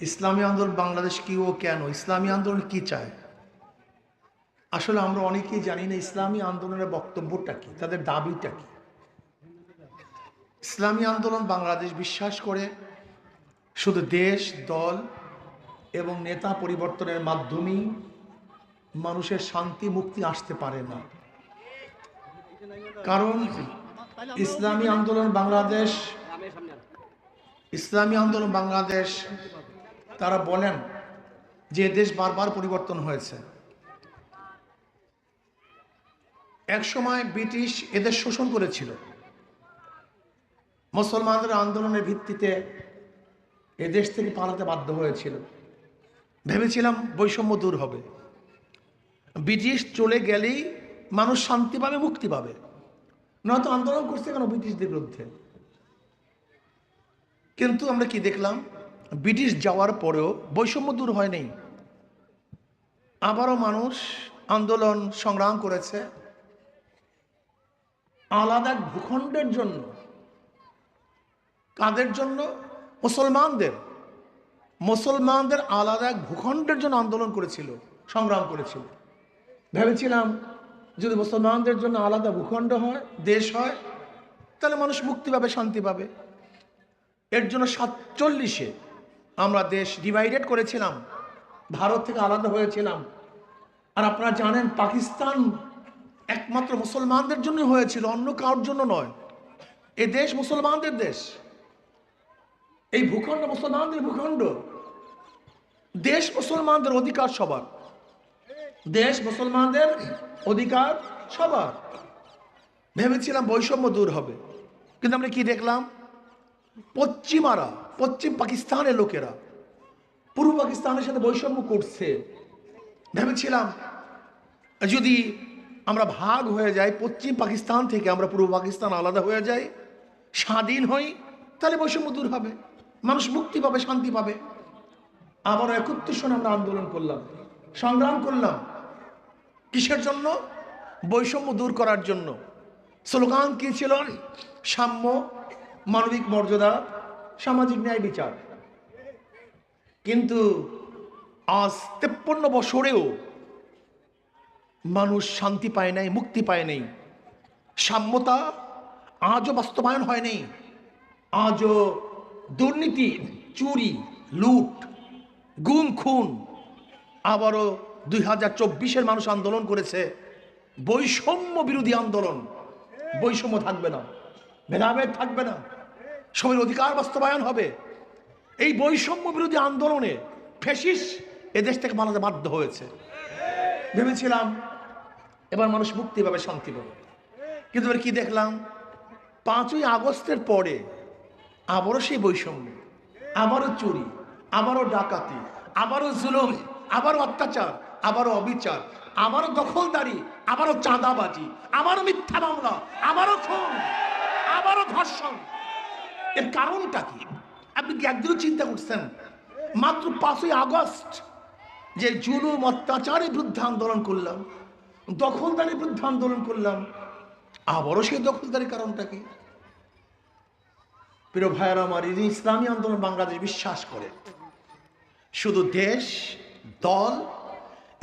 ইসলামী আন্দোলন বাংলাদেশ কি ও কেন? ইসলামী আন্দোলন কি চায়? আসলে আমরা অনেকেই জানি না ইসলামী আন্দোলনের বক্তব্যটা কি, তাদের দাবিটা কি। ইসলামী আন্দোলন বাংলাদেশ বিশ্বাস করে শুধু দেশ, দল এবং নেতা পরিবর্তনের মাধ্যমেই মানুষের শান্তি মুক্তি আসতে পারে না। কারণ ইসলামী আন্দোলন বাংলাদেশ, ইসলামী আন্দোলন বাংলাদেশ তারা বলেন যে দেশ বারবার পরিবর্তন হয়েছে। একসময় ব্রিটিশ এদের শোষণ করেছিল। মুসলমানদের আন্দোলনের ভিত্তিতে এ দেশ থেকে পালাতে বাধ্য হয়েছিল। ভেবেছিলাম বৈষম্য দূর হবে। ব্রিটিশ চলে গেলেই মানুষ শান্তি পাবে, মুক্তি পাবে। নয়তো আন্দোলন করছে কেন ব্রিটিশদের বিরুদ্ধে? কিন্তু আমরা কি দেখলাম? ব্রিটিশ যাওয়ার পরেও বৈষম্য দূর হয়নি। আবারও মানুষ আন্দোলন সংগ্রাম করেছে। আলাদা ভূখণ্ডের জন্য। কাদের জন্য? মুসলমানদের। মুসলমানদের আলাদা এক ভূখণ্ডের জন্য আন্দোলন করেছিল, সংগ্রাম করেছিল। ভেবেছিলাম, যদি মুসলমানদের জন্য আলাদা ভূখণ্ড হয়, দেশ হয়, তাহলে মানুষ মুক্তি পাবে, শান্তি পাবে। এর জন্য সাতচল্লিশে আমরা দেশ ডিভাইডেড করেছিলাম, ভারত থেকে আলাদা হয়েছিলাম। আর আপনারা জানেন, পাকিস্তান একমাত্র মুসলমানদের জন্য হয়েছিল, অন্য কারোর জন্য নয়। এ দেশ মুসলমানদের দেশ। এই ভূখণ্ড মুসলমানদের ভূখণ্ড। দেশ মুসলমানদের অধিকার সবার। দেশ মুসলমানদের অধিকার সবার। ভেবেছিলাম বৈষম্য দূর হবে। কিন্তু আমরা কি দেখলাম? পশ্চিমারা, পশ্চিম পাকিস্তানের লোকেরা, পূর্ব পাকিস্তানের সাথে বৈষম্য করছে। ভেবেছিলাম, যদি আমরা ভাগ হয়ে যাই, পশ্চিম পাকিস্তান থেকে আমরা পূর্ব পাকিস্তান আলাদা হয়ে যাই, স্বাধীন হই, তাহলে বৈষম্য দূর হবে। মানুষ মুক্তি পাবে, শান্তি পাবে। আবার একত্রিশ সনে আমরা আন্দোলন করলাম। সংগ্রাম করলাম। কিসের জন্য? বৈষম্য দূর করার জন্য। স্লোগান কি ছিল? সাম্য মানবিক মর্যাদা, সামাজিক ন্যায় বিচার। কিন্তু আজ তেপ্পন্ন বছরেও মানুষ শান্তি পায় নাই, মুক্তি পায় নাই। সাম্যতা আজও বাস্তবায়ন হয়নি আজও দুর্নীতি, চুরি, লুট, গুম, খুন আবারও দুই হাজার চব্বিশের মানুষ আন্দোলন করেছে। বৈষম্য বিরোধী আন্দোলন। বৈষম্য থাকবে না। ভেদাভেদ থাকবে না। সবের অধিকার বাস্তবায়ন হবে। এই বৈষম্য বিরোধী আন্দোলনে ফেসিস এদেশ থেকে পালাতে বাধ্য হয়েছে। ভেবেছিলাম এবার মানুষ মুক্তি পাবে, শান্তি পাবে। কিন্তু এবার কি দেখলাম? পাঁচই আগস্টের পরে আবারও সেই বৈষম্য, আবারও চুরি, আবারও ডাকাতি, আবারও জুলুম, আবারও অত্যাচার, আবারও অবিচার, আবারও দখলদারি, আবারও চাঁদাবাজি, আবারও মিথ্যা মামলা, আবারও খুন, আবারও ধর্ষণ। এর কারণটা কি? আপনি কি একদিনও চিন্তা করছেন? মাত্র পাঁচই আগস্ট যে জুলুম অত্যাচারের বিরুদ্ধে আন্দোলন করলাম। দখলদারির বিরুদ্ধে আন্দোলন করলাম। আবারও সেই দখলদারির কারণটা কি? প্রিয় ভাইয়েরা আমার যে ইসলামী আন্দোলন বাংলাদেশ বিশ্বাস করে, শুধু দেশ, দল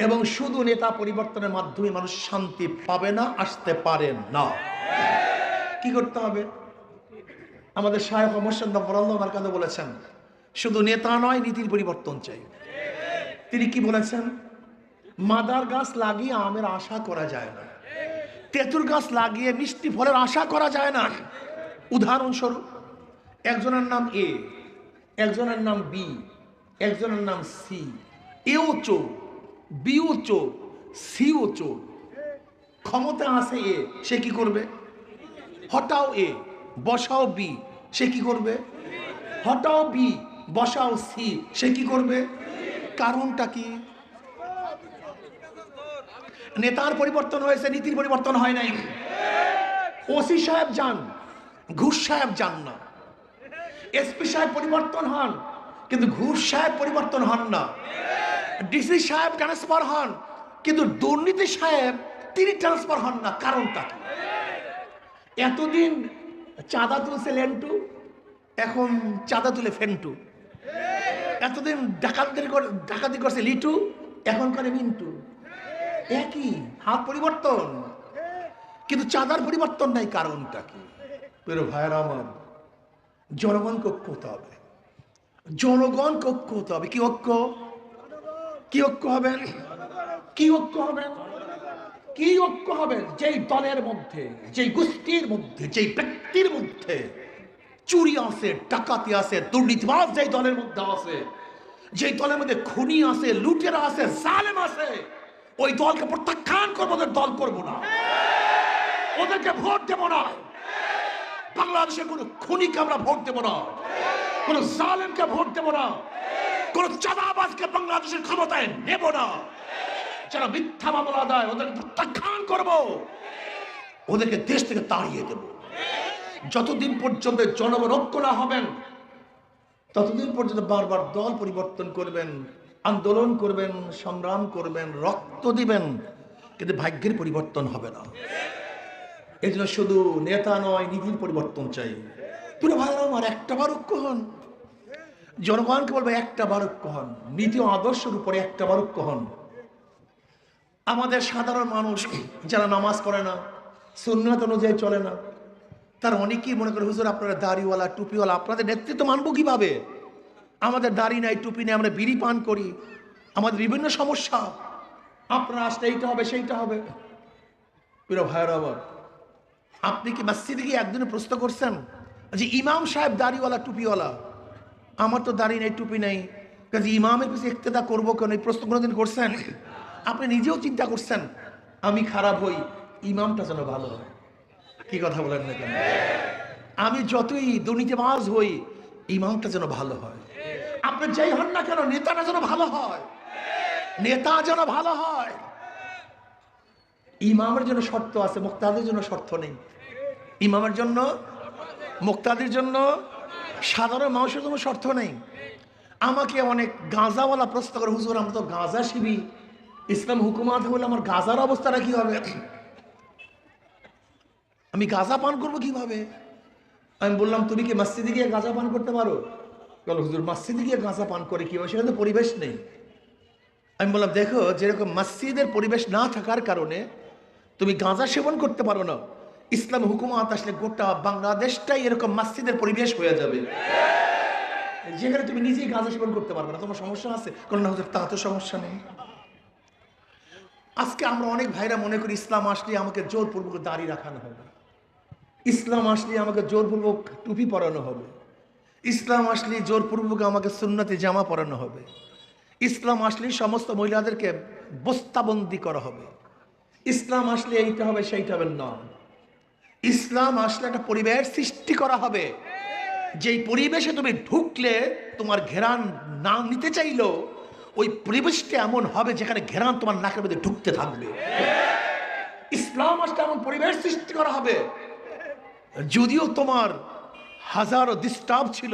এবং শুধু নেতা পরিবর্তনের মাধ্যমে মানুষ শান্তি পাবে না, আসতে পারে না। কি করতে হবে? আমাদের সাহেব অমরচন্দ্র বরাল্লাহ ওনার বলেছেন, শুধু নেতা নয়, নীতির পরিবর্তন চাই। তিনি কি বলেছেন? মাদার গাছ লাগিয়ে আমের আশা করা যায় না। তেঁতুল গাছ লাগিয়ে মিষ্টি ফলের আশা করা যায় না। উদাহরণস্বরূপ, একজনের নাম এ, একজনের নাম বি, একজনের নাম সি এও চোর বিও চোর সিও চোর ক্ষমতা আছে এ, সে কি করবে? হটাও এ, বসাও বি সে কি করবে? হটাও বি বসাও সি, সে কি করবে? কারণটা কি? নেতার পরিবর্তন হয়েছে, নীতির পরিবর্তন হয় নাই। ওসি সাহেব যান, ঘুষ সাহেব যান না। এসপি সাহেব পরিবর্তন হন, কিন্তু ঘুষ সাহেব পরিবর্তন হন না। ডিসি সাহেব ট্রান্সফার হন, কিন্তু দুর্নীতি সাহেব তিনি ট্রান্সফার হন না, কারণটা এতদিন চাঁদা তুলছে লেন্টু এখন চাঁদা তুলে ফেন্টু। এতদিন ডাকাতদের ডাকাতি করছে লিটু এখন করে মিন্টু। একই, হাত পরিবর্তন। কিন্তু চাঁদার পরিবর্তন নাই কারণটা কি? ভাইয়েরা আমার জনগণকে ঐক্য হতে হবে। জনগণ কক্ষ হতে হবে। কি ঐক্য? কি ঐক্য হবেন কি ঐক্য হবেন কি ঐক্য হবেন যেই দলের মধ্যে, যেই গোষ্ঠীর মধ্যে, যেই ব্যক্তির মধ্যে চুরি আছে, ডাকাতি আছে, দুর্নীতিবাজ যেই দলের মধ্যে আছে, যেই দলের মধ্যে খুনি আছে, লুটেরা আছে, জালেম আছে, ওই দলকে প্রত্যাখ্যান করব, ওদের দল করব না। ওদেরকে ভোট দেবো না। বাংলাদেশে কোনো খুনিকে আমরা ভোট দেবো না। কোনো জালেমকে ভোট দেবো না। কোনো চাঁদাবাজকে বাংলাদেশের ক্ষমতায় নেব না। যারা মিথ্যা মামলা দেয়, ওদেরকে প্রত্যাখ্যান করব। ওদেরকে দেশ থেকে তাড়িয়ে দেব। যতদিন পর্যন্ত জনগণ ঐক্য না হবেন, ততদিন পর্যন্ত বারবার দল পরিবর্তন করবেন, আন্দোলন করবেন, সংগ্রাম করবেন, রক্ত দিবেন, কিন্তু ভাগ্যের পরিবর্তন হবে না। এই জন্য শুধু নেতা নয়, নীতির পরিবর্তন চাই। তুই ভালো আমার একটা বার ঐক্য হন। জনগণকে বলবে একটা বার ঐক্য হন। নীতি আদর্শের উপরে একটা বার ঐক্য হন। আমাদের সাধারণ মানুষ যারা নামাজ পড়ে না, সুন্নাত অনুযায়ী চলে না, তার অনেকেই মনে করে, হুজুর, আপনারা দাড়িওয়ালা, টুপিওয়ালা, আপনাদের নেতৃত্ব মানবো কীভাবে? আমাদের দাড়ি নাই, টুপি নেই, আমরা বিড়ি পান করি, আমাদের বিভিন্ন সমস্যা। আপনারা আসলে এইটা হবে, সেইটা হবে। প্রিয় আবার আপনি কি মসজিদে গিয়ে একদিনে প্রশ্ন করছেন যে ইমাম সাহেব দাড়িওয়ালা, টুপিওয়ালা? আমার তো দাড়ি নেই, টুপি নেই। কাজে ইমামের পিছিয়ে ইক্তেদা করব কেন? এই প্রশ্ন কোনোদিন করছেন? আপনি নিজেও চিন্তা করছেন, আমি খারাপ হই, ইমামটা যেন ভালো হয়। কি কথা বলেন না কেন? আমি যতই দুর্নীতিবাজ হই, ইমামটা যেন ভালো হয়। আপনি যাই হন না কেন, নেতাটা যেন ভালো হয়। নেতা যেন ভালো হয়। ইমামের জন্য শর্ত আছে, মুক্তাদের জন্য শর্ত নেই। ইমামের জন্য, মুক্তাদের জন্য সাধারণ মানুষের জন্য শর্ত নেই। আমাকে অনেক গাঁজাওয়ালা প্রশ্ন করে, হুজুর, আমরা তো গাঁজা শিবি ইসলাম হুকুমাত হলে আমার গাঁজার অবস্থাটা কি হবে আমি গাঁজা পান করব কীভাবে? আমি বললাম, তুমি কি মসজিদে গিয়ে গাঁজা পান করতে পারো? বলো, হুজুর, মসজিদে গিয়ে গাঁজা পান করে কীভাবে সেখানে তো পরিবেশ নেই। আমি বললাম, দেখো, যেরকম মসজিদের পরিবেশ না থাকার কারণে তুমি গাঁজা সেবন করতে পারো না, ইসলাম হুকুমাত আসলে গোটা বাংলাদেশটাই এরকম মসজিদের পরিবেশ হয়ে যাবে। যেখানে তুমি নিজেই গাঁজা সেবন করতে পারবে না, তোমার সমস্যা আছে? কারণ না, হুজুর, তা তো সমস্যা নেই। আজকে আমরা অনেক ভাইরা মনে করি ইসলাম আসলে আমাকে জোরপূর্বক দাড়ি রাখানো হবে। ইসলাম আসলে আমাকে জোরপূর্বক টুপি পরানো হবে। ইসলাম আসলে জোরপূর্বক আমাকে সুন্নতি জামা পরানো হবে। ইসলাম আসলে সমস্ত মহিলাদেরকে বস্তাবন্দি করা হবে। ইসলাম আসলে এইটা হবে, সেইটা হবে না ইসলাম আসলে একটা পরিবেশ সৃষ্টি করা হবে। যেই পরিবেশে তুমি ঢুকলে, তোমার ঘেরান না নিতে চাইলেও ওই পরিবেশটা এমন হবে যেখানে ঘেরান তোমার নাকের মধ্যে ঢুকতে থাকবে। ইসলাম আসলে এমন পরিবেশ সৃষ্টি করা হবে। যদিও তোমার হাজারো ডিস্টার্ব ছিল,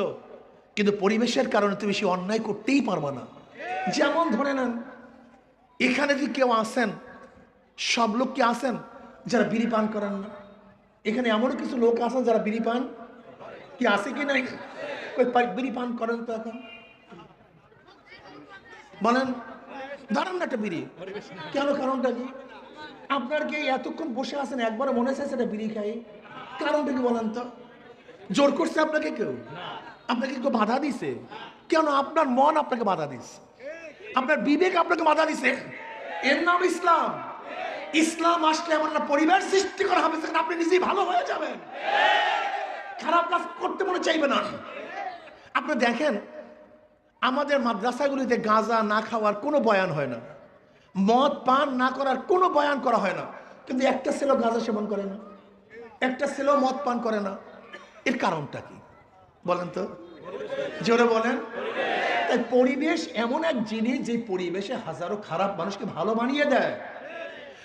কিন্তু পরিবেশের কারণে তুমি সে অন্যায় করতেই পারবে না। যেমন ধরে নেন, এখানে যদি কেউ আসেন, সব লোক কি আসেন যারা বিড়ি পান করেন না? এখানে এমনও কিছু লোক আছেন যারা বিড়ি পান? কি আছে কি নাই? বিড়ি পান করেন তো এখন? বলেন ধরেন না একটা বিড়ি। কেন কারণটা কি? আপনার কি এতক্ষণ বসে আছেন, একবারও মনে চাইছে এটা বিড়ি খাই? কারণটা কি বলেন তো? জোর করছে আপনাকে কেউ? আপনাকে কেউ বাধা দিছে? কেন আপনার মন আপনাকে বাধা দিছে? আপনার বিবেক আপনাকে বাধা দিছে? এর নাম ইসলাম। ইসলাম আসলে এমন একটা পরিবেশ সৃষ্টি করা হবে সেখানে আপনি নিজেই ভালো হয়ে যাবেন। খারাপ কাজ করতে মনে চাইবে না। আপনি দেখেন আমাদের মাদ্রাসাগুলিতে গাঁজা না খাওয়ার কোনো বয়ান হয় না। মদ পান না করার কোনো বয়ান করা হয় না। কিন্তু একটা ছেলেও গাঁজা সেবন করে না। একটা ছেলেও মদ পান করে না। এর কারণটা কি? বলেন তো। জোরে বলেন। তাই পরিবেশ এমন এক জিনিস যে পরিবেশে হাজারো খারাপ মানুষকে ভালো বানিয়ে দেয়।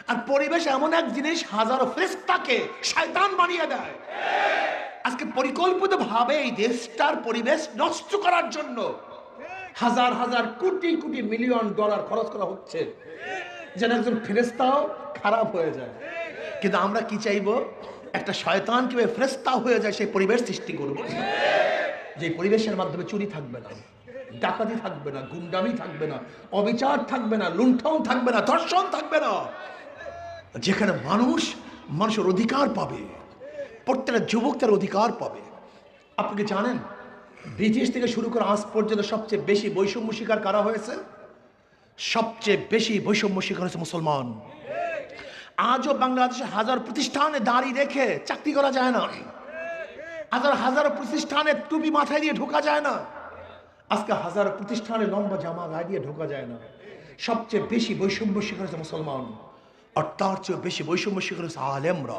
আর পরিবেশ এমন এক জিনিস হাজারো ফ্রেস্তাকে শয়তান বানিয়ে দেয়। আজকে পরিকল্পিত ভাবে এই দেশটার পরিবেশ নষ্ট করার জন্য হাজার হাজার কোটি কোটি মিলিয়ন ডলার খরচ করা হচ্ছে। যেন একজন ফেরেস্তাও খারাপ হয়ে যায়। কিন্তু আমরা কি চাইব? একটা শয়তান কীভাবে ফেরেস্তা হয়ে যায়, সেই পরিবেশ সৃষ্টি করব। যে পরিবেশের মাধ্যমে চুরি থাকবে না, ডাকাতি থাকবে না, গুন্ডামি থাকবে না, অবিচার থাকবে না, লুণ্ঠন থাকবে না, ধর্ষণ থাকবে না। যেখানে মানুষ মানুষের অধিকার পাবে, প্রত্যেকটা যুবক তার অধিকার পাবে। আপনি জানেন? ব্রিটিশ থেকে শুরু করে আজ পর্যন্ত সবচেয়ে বেশি বৈষম্য শিকার কারা হয়েছে? সবচেয়ে বেশি বৈষম্য শিকার হয়েছে মুসলমান। আজও বাংলাদেশে হাজার প্রতিষ্ঠানে দাঁড়িয়ে রেখে চাকরি করা যায় না। হাজার হাজার প্রতিষ্ঠানে টুপি মাথায় দিয়ে ঢোকা যায় না। আজকে হাজার প্রতিষ্ঠানে লম্বা জামা গায়ে দিয়ে ঢোকা যায় না। সবচেয়ে বেশি বৈষম্য শিকার হচ্ছে মুসলমান। আর তার চেয়ে বেশি বৈষম্য শিকার হচ্ছে আলেমরা।